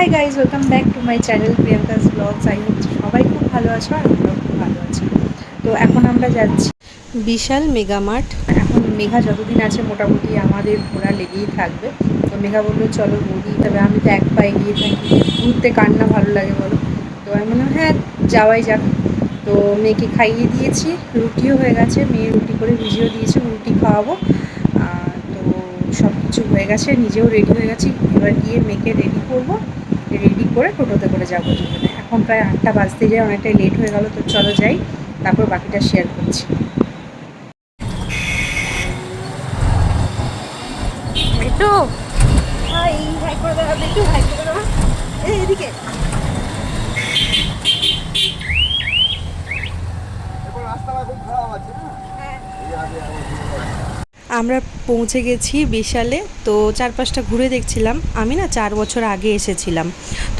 Hi guys welcome back to my channel Priyanka's blogs I hope সবাই খুব ভালো আছো আর আমরাও খুব ভালো আছি। তো এখন আমরা যাচ্ছি বিশাল মেগা মার্ট। এখন মেঘা যতদিন আছে মোটামুটি আমাদের ঘোরা লেগেই থাকবে। তো মেঘা বলল, চলো ঘুরি। তবে আমি তো এক পায়ে গিয়ে থাকি। ঘুরতে কার না ভালো লাগে বলো? তো আমি বললাম হ্যাঁ যাওয়াই যাক। তো মেয়েকে খাইয়ে দিয়েছি। রুটিও হয়ে গেছে। মেয়ে রুটি করে ভিজিয়েও দিয়েছে, রুটি খাওয়াবো। তো সব কিছু হয়ে গেছে, নিজেও রেডি হয়ে গেছি। এবার গিয়ে মেয়েকে রেডি করব। রেডি করে টোটোতে করে যাব দুজনে। এখন প্রায় আটটা বাজতে যায় অনেকটাই লেট হয়ে গেল তো চলো যাই তারপর বাকিটা শেয়ার করছি। একটু। হাই হাই করে দাও একটু হাই করে দাও। এই এদিকে। এখন রাস্তাটা খুব খারাপ আছে না এই আগে আগে। আমরা পৌঁছে গেছি বিশালে, তো চারপাশটা ঘুরে দেখছিলাম। আমি না চার বছর আগে এসেছিলাম।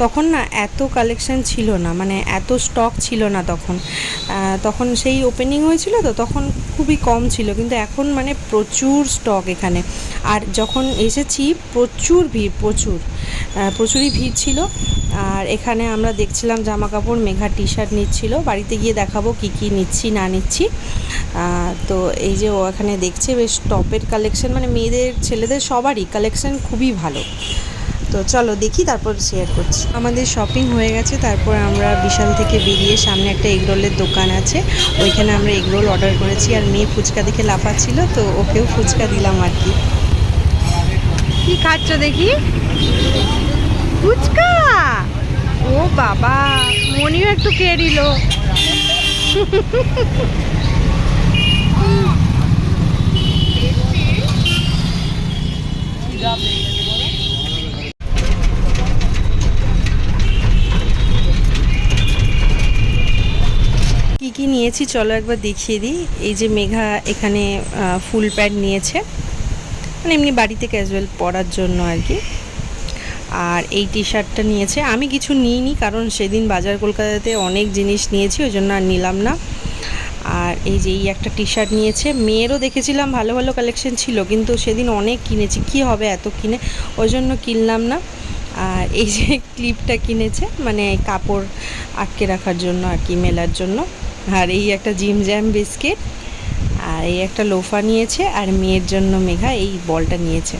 তখন না এত কালেকশন ছিল না মানে এত স্টক ছিল না তখন। তখন সেই ওপেনিং হয়েছিল তো, তখন খুবই কম ছিল, কিন্তু এখন মানে প্রচুর স্টক এখানে। আর যখন এসেছি, প্রচুর ভিড়, প্রচুর। প্রচুরই ভিড় ছিল। আর এখানে আমরা দেখছিলাম জামা কাপড় মেঘা টি শার্ট নিচ্ছিল। বাড়িতে গিয়ে দেখাবো কি কি নিচ্ছি, না নিচ্ছি। তো এই যে ও এখানে দেখছে, বেশ টপের কালেকশন মানে মেয়েদের, ছেলেদের সবারই কালেকশন খুবই ভালো। তো চলো দেখি, তারপর শেয়ার করছি। আমাদের শপিং হয়ে গেছে, তারপর আমরা বিশাল থেকে বেরিয়ে সামনে একটা এগরোলের দোকান আছে। ওইখানে আমরা এগরোল অর্ডার করেছি, আর মেয়ে ফুচকা দেখে লাফাচ্ছিল, তো ওকেও ফুচকা দিলাম আর কি। কি খাচ্ছ দেখি? ফুচকা? ও বাবা, মনিও একটু খেয়ে কি কি নিয়েছি চলো একবার দেখিয়ে দিই। এই যে মেঘা এখানে ফুল প্যান্ট নিয়েছে। মানে এমনি বাড়িতে ক্যাজুয়াল পরার জন্য আর কি। আর এই টি শার্টটা নিয়েছে। আমি কিছু নিইনি কারণ সেদিন বাজার কলকাতাতে অনেক জিনিস নিয়েছি, ওই জন্য আর নিলাম না। আর এই যে এই একটা টি শার্ট নিয়েছে। মেয়েরও দেখেছিলাম, ভালো ভালো কালেকশন ছিল, কিন্তু সেদিন অনেক কিনেছি। কি হবে এত কিনে? ওই জন্য কিনলাম না। আর এই যে ক্লিপটা কিনেছে মানে কাপড় আটকে রাখার জন্য আর কি, মেলার জন্য। আর এই একটা জিম জ্যাম বিস্কিট আর এই একটা লোফা নিয়েছে, আর মেয়ের জন্য মেঘা এই বলটা নিয়েছে।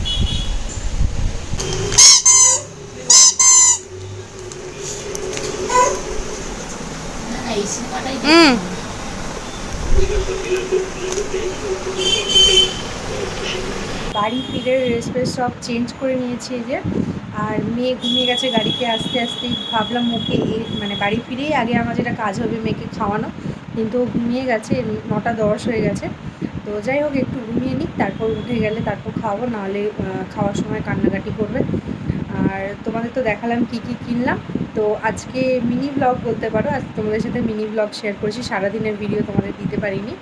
বাড়ি ফিরে রেসপেস সব চেঞ্জ করে নিয়েছি যে। আর মেয়ে ঘুমিয়ে গেছে গাড়িতে আস্তে আস্তে। ভাবলাম ওকে মানে বাড়ি ফিরেই আগে আমার যেটা কাজ হবে মেয়েকে খাওয়ানো। কিন্তু ও ঘুমিয়ে গেছে, নটা দশ হয়ে গেছে। তো যাই হোক, একটু ঘুমিয়ে নিক, তারপর উঠে গেলে তারপর খাওয়াবো। নাহলে খাওয়ার সময় কান্নাকাটি করবে। তোমাদের তো দেখালাম কি কি কিনলাম। তো আজকে মিনি ব্লগ বলতে পারো, আজ তোমাদের সাথে মিনি ব্লগ শেয়ার করেছি, সারাদিনের ভিডিও তোমাদের দিতে পারিনি।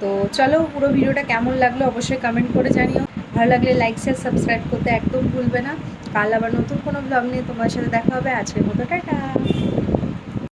তো চলো পুরো ভিডিওটা কেমন লাগল অবশ্যই কমেন্ট করে জানিও। ভালো লাগলে লাইক শেয়ার সাবস্ক্রাইব করতে একদম ভুলবে না। কাল আবার নতুন কোনো ব্লগ নিয়ে তোমার সাথে দেখা হবে। আজকের মতো টাটা।